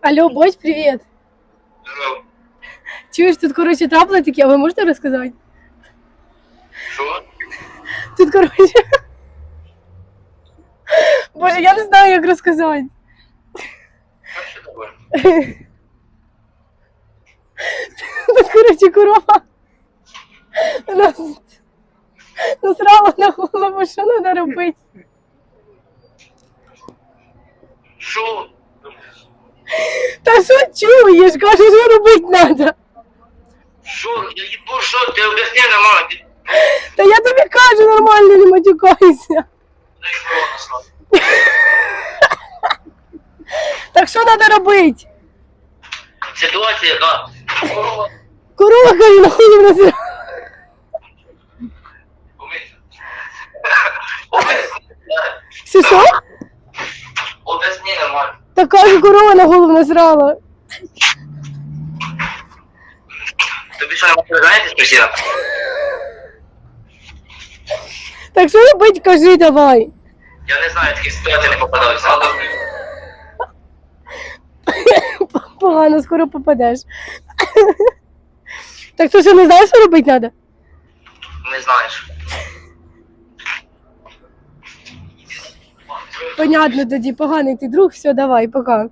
Алло, Бодь, привіт. Здорово. Чуєш, тут, коротше, трапили такі, а ви можете розказати? Що? Тут, коротше. Боже, я не знаю, як розказати. Тут, коротше, корова. Насрала на голову, що треба робити. Що? Та що чуєш? Кажу, що робити треба. Що? Я їбу, що? Ти об'ясни нормально. Ти Та я тобі кажу нормально, не матюкайся. Так що треба робити? Ситуація яка? Корова. Корова каже, на голову насрала. Умийся. Об'ясни. Що що? Об'ясни нормально. Та кажу, корова на голову насрала. Тобі що, не знаєте спросила? Так що робити, кажи давай. Я не знаю, такі ситуації не попадаюся. Але Погано, скоро попадеш. Так що що не знаєш, що робити треба? не знаєш. Понятно тоді, поганий ти друг, все, давай, пока.